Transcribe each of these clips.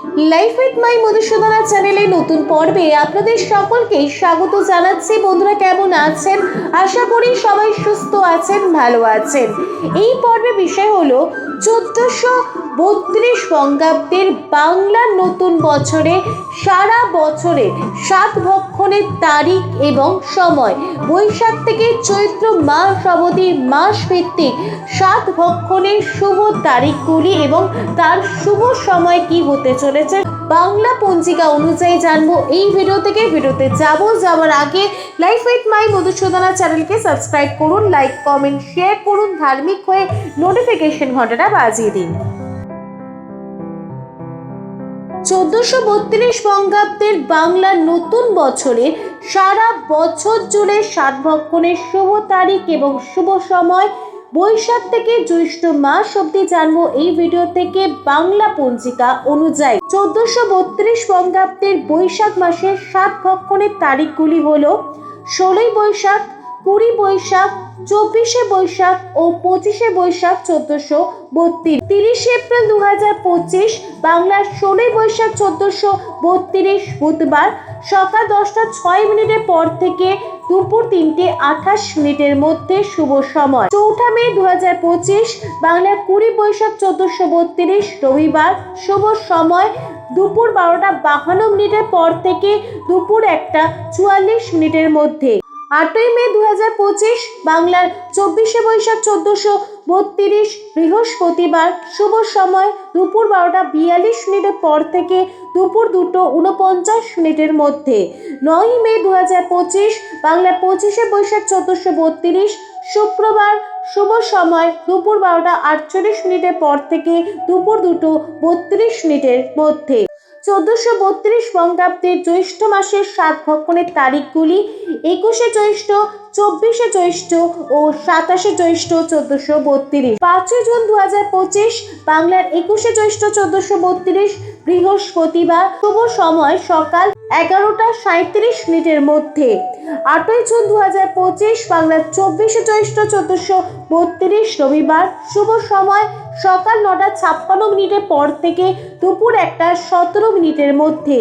Oh. Life with my Madhusudana চ্যানেলে নতুন পর্বে আপনাদের সকলকে স্বাগত জানাচ্ছি। বন্ধুরা কেমন আছেন? আশা করি সবাই সুস্থ আছেন, ভালো আছেন। এই পর্বে বিষয় হলো চোদ্দশো বত্রিশ বঙ্গাব্দের বাংলার নতুন বছরে, সারা বছরে সাত ভক্ষণের তারিখ এবং সময়। বৈশাখ থেকে চৈত্র মাস অবধি মাস ভিত্তিক সাত ভক্ষণের শুভ তারিখগুলি এবং তার শুভ সময় কি হতে চলেছে বাংলা পঞ্জিকা অনুযায়ী জানব এই ভিডিও থেকে। ভিডিওতে যাব, যাওয়ার আগে লাইফ উইথ মাই মধুসূদনা চ্যানেলকে সাবস্ক্রাইব করুন লাইক কমেন্ট শেয়ার করুন, ধার্মিক হয়ে নোটিফিকেশন ঘন্টাটা বাজিয়ে দিন। চোদ্দশো বত্রিশ বঙ্গাব্দের বাংলার নতুন বছরে সারা বছর জুড়ে সাত ভক্ষণের শুভ তারিখ এবং শুভ সময় বৈশাখ থেকে জ্যৈষ্ঠ মাস অব্দি জানব এই ভিডিও থেকে বাংলা পঞ্জিকা অনুযায়ী। চোদ্দশো বত্রিশ বঙ্গাব্দের বৈশাখ মাসের সাত ভক্ষণের তারিখগুলি হলো ষোলোই বৈশাখ, কুড়ি বৈশাখ, চব্বিশে বৈশাখ ও পঁচিশে বৈশাখ চোদ্দশো বত্রিশ। তিরিশে এপ্রিল দু হাজার পঁচিশ, বাংলার ষোলোই বৈশাখ চোদ্দশো বত্রিশ বুধবার। সকাল দশটা ছয় মিনিটের পর থেকে দুপুর তিনটে আঠাশ মিনিটের মধ্যে শুভ সময়। চৌঠা মে দু হাজার পঁচিশ, বাংলার কুড়ি বৈশাখ চোদ্দশো বত্রিশ, রবিবার শুভ সময়। দুপুর বারোটা বাহান্ন মিনিটের পর থেকে দুপুর একটা চুয়াল্লিশ মিনিটের মধ্যে। আটই মে দু হাজার পঁচিশ, বাংলার চব্বিশে বৈশাখ চোদ্দশো বত্রিশ বৃহস্পতিবার শুভ সময় দুপুর বারোটা বিয়াল্লিশ মিনিটের পর থেকে দুপুর দুটো উনপঞ্চাশ মিনিটের মধ্যে। নয় মে দু হাজার পঁচিশ, বাংলার পঁচিশে বৈশাখ চোদ্দশো বত্রিশ, শুক্রবার শুভ সময় দুপুর বারোটা আটচল্লিশ মিনিটের পর থেকে দুপুর দুটো বত্রিশ মিনিটের মধ্যে। চোদ্দশো বত্রিশ বঙ্গাব্দের জ্যৈষ্ঠ মাসের সাত ভক্ষণের তারিখগুলি, একুশে জ্যৈষ্ঠ, চব্বিশে জ্যৈষ্ঠ ও সাতাশে জ্যৈষ্ঠ চোদ্দশো বত্রিশ। পাঁচই জুন দু হাজার পঁচিশ, বাংলার একুশে জ্যৈষ্ঠ চোদ্দশো বত্রিশ বৃহস্পতিবার শুভ সময় সকাল এগারোটা সাঁত্রিশ মিনিটের মধ্যে। আটই জুন দু হাজার পঁচিশ বাংলার চব্বিশে জ্যৈষ্ঠ চোদ্দশো বত্রিশ রবিবার শুভ সময় সকাল নটা ছাপ্পান্ন মিনিটের পর থেকে দুপুর একটা সতেরো মিনিটের মধ্যে।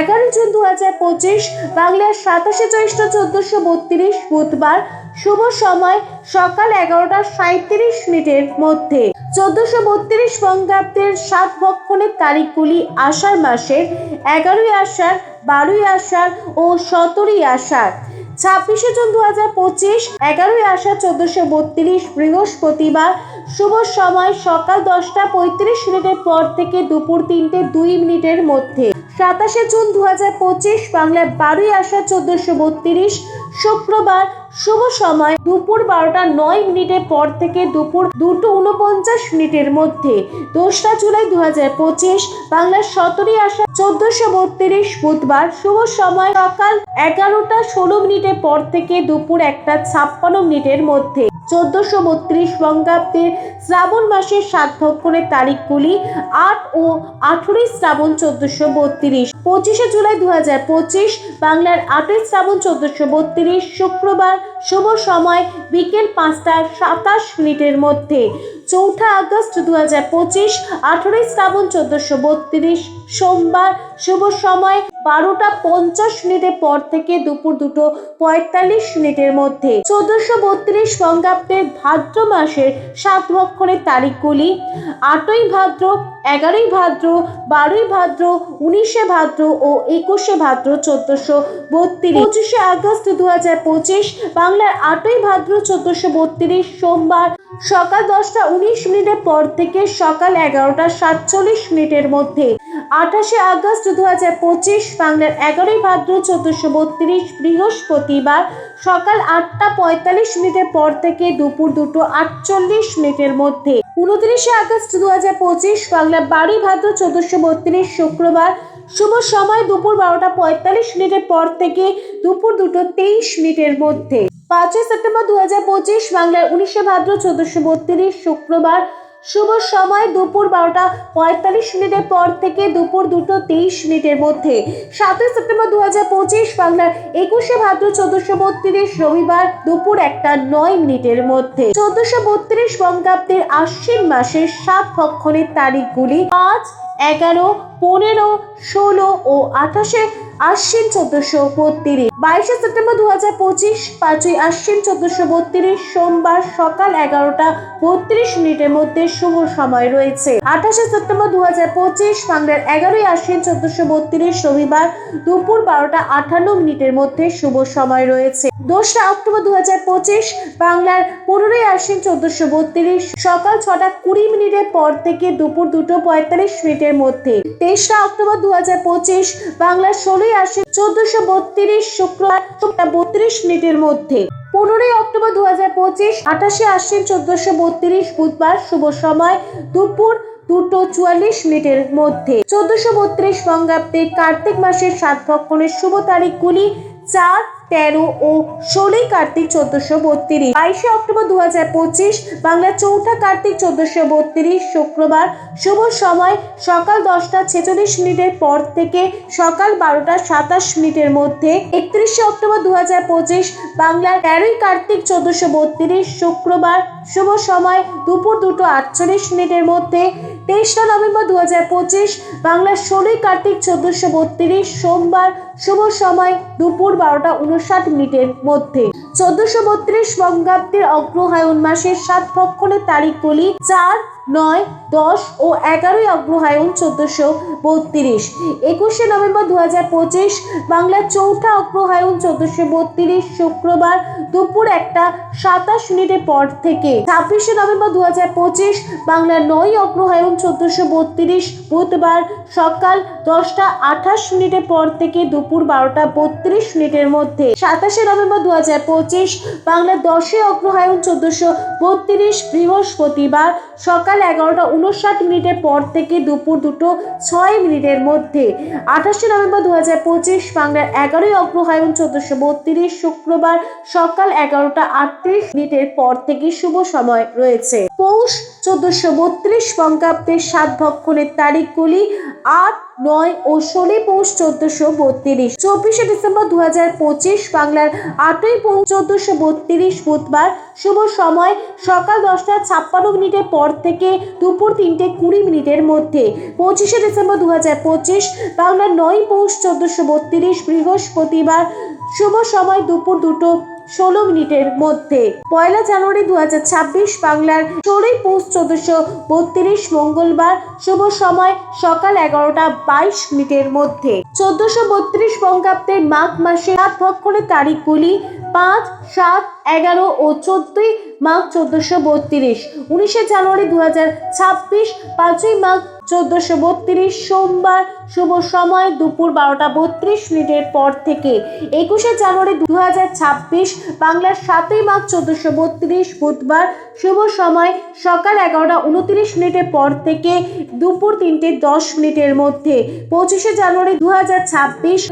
এগারো জুন দু হাজার পঁচিশ বাংলার সাতাশে জ্যৈষ্ঠ চোদ্দশো বত্রিশ বুধবার শুভ সময় সকাল এগারোটা সাঁত্রিশ মিনিটের মধ্যে। চোদ্দশো বত্রিশ বঙ্গাব্দের সাত ভক্ষণের তারিখগুলি আষাঢ় মাসের এগারোই আষাঢ়, বারোই আষাঢ় ও সতেরোই আষাঢ়। ছাব্বিশে জুন দু হাজার পঁচিশ, এগারোই আষাঢ় চোদ্দশো বত্রিশ বৃহস্পতিবার শুভ সময় সকাল দশটা পঁয়ত্রিশ মিনিটের পর থেকে দুপুর তিনটে দুই মিনিটের মধ্যে। সাতাশে জুন দু হাজার পঁচিশ বাংলার বারোই আষাঢ় চোদ্দশো বত্রিশ শুক্রবার শুভ সময় দুপুর বারোটা নয় মিনিটের পর থেকে দুপুর দুটো উনপঞ্চাশ মিনিটের মধ্যে। দোসরা জুলাই দু হাজার পঁচিশ, বাংলার সতেরোই আসা চোদ্দশো বত্রিশ, বুধবার শুভ সময় সকাল এগারোটা ষোলো মিনিটের পর থেকে দুপুর একটা ছাপ্পান্ন মিনিটের মধ্যে। চোদ্দশো বত্রিশ বঙ্গাব্দের শ্রাবণ মাসের সাত ভক্ষণের তারিখগুলি আট ও আঠেরোই শ্রাবণ চোদ্দশো বত্রিশ। পঁচিশে জুলাই দু হাজার পঁচিশ, বাংলার আটই শ্রাবণ চোদ্দশো বত্রিশ, শুক্রবার শুভ সময়, বিকেল পাঁচটা সাতাশ মিনিটের মধ্যে। চৌঠা আগস্ট দু হাজার পঁচিশ, আঠেরোই শ্রাবণ চোদ্দশো বত্রিশ, সোমবার শুভ সময়, বারোটা পঞ্চাশ মিনিটের পর থেকে দুপুর দুটো পঁয়তাল্লিশ মিনিটের মধ্যে। চোদ্দশো বত্রিশ বঙ্গাব্দের ভাদ্র মাসের সাত ভক্ষণের তারিখগুলি, আটই ভাদ্র, এগারোই ভাদ্র, বারোই ভাদ্র, উনিশে ভাদ্র ও একুশে ভাদ্র চোদ্দশো বত্রিশ। পঁচিশে আগস্ট দু হাজার পঁচিশ বাংলার আটই ভাদ্র চোদ্দশো বত্রিশ সোমবার সকাল দশটা উনিশ মিনিটের পর থেকে সকাল এগারোটা সাতচল্লিশ মিনিটের মধ্যে আঠাশে আগস্ট দু হাজার পঁচিশ বাংলার এগারোই ভাদ্র চোদ্দশো বত্রিশ বৃহস্পতিবার সকাল আটটা পঁয়তাল্লিশ মিনিটের পর থেকে দুপুর দুটো আটচল্লিশ মিনিটের মধ্যে উনত্রিশে আগস্ট দু হাজার পঁচিশ বাংলার বারোই ভাদ্র চোদ্দশো বত্রিশ শুক্রবার শুভ সময় দুপুর বারোটা পঁয়তাল্লিশ মিনিটের পর থেকে দুপুর দুটো তেইশ মিনিটের মধ্যে। পাঁচই সেপ্টেম্বর দু হাজার পঁচিশ বাংলার উনিশে ভাদ্র চোদ্দশো বত্রিশ শুক্রবার শুভ সময় দুপুর বারোটা পঁয়তাল্লিশ মিনিটের পর থেকে দুপুর দুটো তেইশ মিনিটের মধ্যে। সাতই সেপ্টেম্বর দু হাজার পঁচিশ বাংলার একুশে ভাদ্র চোদ্দশো বত্রিশ রবিবার দুপুর একটা নয় মিনিটের মধ্যে। চোদ্দশো বত্রিশ বঙ্গাব্দের আশ্বিন মাসের সাত ভক্ষণের তারিখগুলি পাঁচ এগারো, পনেরো, ষোলো ও আঠাশে আশ্বিন চোদ্দশো বত্রিশ। বাইশে সেপ্টেম্বর দু হাজার পঁচিশ, পাঁচই আশ্বিন চোদ্দশো বত্রিশ, সোমবার সকাল এগারোটা বত্রিশ মিনিটের মধ্যে শুভ সময় রয়েছে। আঠাশে সেপ্টেম্বর দু হাজার পঁচিশ, বাংলার এগারোই আশ্বিন চোদ্দশো বত্রিশ, রবিবার দুপুর বারোটা আটান্ন মিনিটের মধ্যে শুভ সময় রয়েছে। দোসরা অক্টোবর দু পঁচিশ, বাংলার পনেরোই আশ্বিন চোদ্দশো বত্রিশ, সকাল ছটা কুড়ি মিনিটের পর থেকে দুপুর দুটো পঁয়তাল্লিশ মিনিটের মধ্যে। তেসরা অক্টোবর দু হাজার পঁচিশ, বাংলার ষোলোই আশ্বিন চোদ্দশো বত্রিশ, শুক্রবার বত্রিশ মিনিটের মধ্যে। পনেরোই অক্টোবর দু হাজার পঁচিশ, আঠাশে আশ্বিন চোদ্দশো বত্রিশ, বুধবার শুভ সময়, দুপুর দুটো চুয়াল্লিশ মিনিটের মধ্যে। চোদ্দশো বত্রিশ বঙ্গাব্দে কার্তিক মাসের সাত ভক্ষণের শুভ তারিখগুলি চার তেরো ও ষোলোই কার্তিক চোদ্দশো বত্রিশ। বাইশে অক্টোবর দু হাজার পঁচিশ, বাংলা চৌঠা কার্তিক চোদ্দশো বত্রিশ, শুক্রবার শুভ সময়, সকাল দশটা ছেচল্লিশ মিনিটের পর থেকে সকাল বারোটা সাতাশ মিনিটের মধ্যে। একত্রিশে অক্টোবর দু হাজার পঁচিশ, বাংলার তেরোই কার্তিক চোদ্দশো বত্রিশ, শুক্রবার শুভ সময়, দুপুর দুটো আটচল্লিশ মিনিটের মধ্যে তেইশটা নভেম্বর দু হাজার পঁচিশ বাংলার ষোলোই কার্তিক চোদ্দশো বত্রিশ, সোমবার শুভ সময়, দুপুর বারোটা উনষাট মিনিটের মধ্যে। চোদ্দশো বত্রিশ বঙ্গাব্দের অগ্রহায়ণ মাসের সাত ভক্ষণের তারিখগুলি চার নয়, দশ ও এগারোই অগ্রহায়ণ চোদ্দশো বত্রিশ। একুশে নভেম্বর দু হাজার পঁচিশ, বাংলার চৌঠা অগ্রহায়ণ চোদ্দশো বত্রিশ, শুক্রবার দুপুর একটা সাতাশ মিনিটের পর থেকে। ছাব্বিশে নভেম্বর দু হাজার পঁচিশ, বাংলার নয় অগ্রহায়ণ চোদ্দশো বত্রিশ, বুধবার সকাল দশটা আঠাশ মিনিটের পর থেকে দুপুর বারোটা বত্রিশ মিনিটের মধ্যে। সাতাশে নভেম্বর দু হাজার পঁচিশ, বাংলার দশই অগ্রহায়ণ চোদ্দশো বত্রিশ, বৃহস্পতিবার সকাল এগারোটা উনষাট মিনিটের পর থেকে দুপুর দুটো ছয় মিনিটের মধ্যে। আঠাশে নভেম্বর দু হাজার পঁচিশ বাংলার এগারোই অগ্রহায়ণ চোদ্দশো বত্রিশ শুক্রবার সকাল এগারোটা আটত্রিশ মিনিটের পর থেকে শুভ সময় রয়েছে। পৌষ চোদ্দশো বত্রিশ বঙ্গাব্দের সাত ভক্ষণের তারিখগুলি আট নয় ও ষোলোই পৌষ চোদ্দশো বত্রিশ। চব্বিশে ডিসেম্বর দু হাজার পঁচিশ বাংলার আটই পৌষ চোদ্দশো বত্রিশ বুধবার শুভ সময় সকাল দশটা ছাপ্পান্ন মিনিটের পর থেকে দুপুর তিনটে কুড়ি মিনিটের মধ্যে। পঁচিশে ডিসেম্বর দু হাজার পঁচিশ বাংলার নয় পৌষ চোদ্দশো বত্রিশ বৃহস্পতিবার শুভ সময় দুপুর দুটো ষোলো মিনিটের মধ্যে। পয়লা জানুয়ারি দু বাংলার ষোলোই পৌষ চোদ্দশো বত্রিশ মঙ্গলবার শুভ সময় সকাল এগারোটা বাইশ মিনিটের মধ্যে। চোদ্দশো বত্রিশ বঙ্গাব্দের মাঘ মাসে সাত ভক্ষণের তারিখগুলি পাঁচ, সাত, এগারো ও চোদ্দই মাঘ চোদ্দশো বত্রিশ। উনিশে জানুয়ারি দু হাজার ছাব্বিশ পাঁচই মাঘ চোদ্দশো বত্রিশ সোমবার শুভ সময় দুপুর বারোটা বত্রিশ মিনিটের পর থেকে। একুশে জানুয়ারি দু হাজার ছাব্বিশ বাংলার সাতই মাঘ চোদ্দশো বত্রিশ বুধবার শুভ সময় সকাল এগারোটা উনত্রিশ মিনিটের পর থেকে দুপুর তিনটে দশ মিনিটের মধ্যে। পঁচিশে জানুয়ারি দু হাজার ছাব্বিশ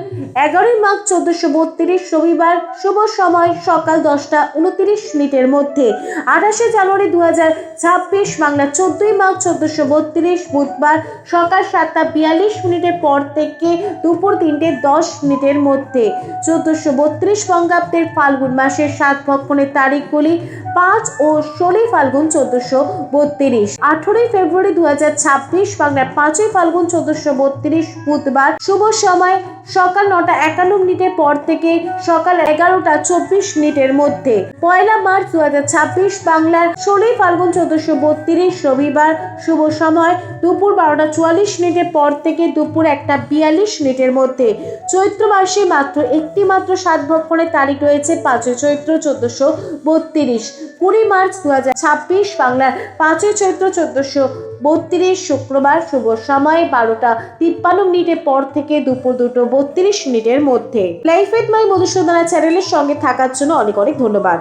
এগারোই মাঘ চোদ্দশো বত্রিশ রবিবার শুভ সময় সকাল দশটা উনত্রিশ মিনিটের মধ্যে। আঠাশে জানুয়ারি দু হাজার ছাব্বিশ বাংলা চোদ্দই মাঘ চোদ্দশো বত্রিশ বুধবার সকাল সাতটা বিয়াল্লিশ মিনিটের পর থেকে দুপুর তিনটে দশ মিনিটের মধ্যে চোদ্দশো বত্রিশ বঙ্গাব্দের ফাল্গুন মাসের সাত ভক্ষণের তারিখগুলি পাঁচ ও ষোলোই ফাল্গুন চোদ্দশো বত্রিশ। আঠেরোই ফেব্রুয়ারি দু হাজার ছাব্বিশ বাংলার পাঁচই ফাল্গুন চোদ্দশো বত্রিশ বুধবার শুভ সময় সকাল নটা একান্ন মিনিটের পর থেকে সকাল এগারোটা চব্বিশ মিনিটের মধ্যে। পয়লা মার্চ দু হাজার ছাব্বিশ বাংলার ষোলোই ফাল্গুন চোদ্দশো বত্রিশ রবিবার শুভ সময় দুপুর বারোটা চুয়াল্লিশ মিনিটের পর থেকে দুপুর একটা বিয়াল্লিশ মিনিটের মধ্যে। চৈত্র মাসে মাত্র একটি মাত্র সাত ভক্ষণের তারিখ রয়েছে পাঁচই চৈত্র চোদ্দশো বত্রিশ। কুড়ি মার্চ দু হাজার ছাব্বিশ বাংলার পাঁচই চৈত্র চোদ্দশো বত্রিশ শুক্রবার শুভ সময়, বারোটা তিপ্পান্ন মিনিটের পর থেকে দুপুর দুটো বত্রিশ মিনিটের মধ্যে। লাইফ এট মাই মধুসূদনা চ্যানেলের সঙ্গে থাকার জন্য অনেক অনেক ধন্যবাদ।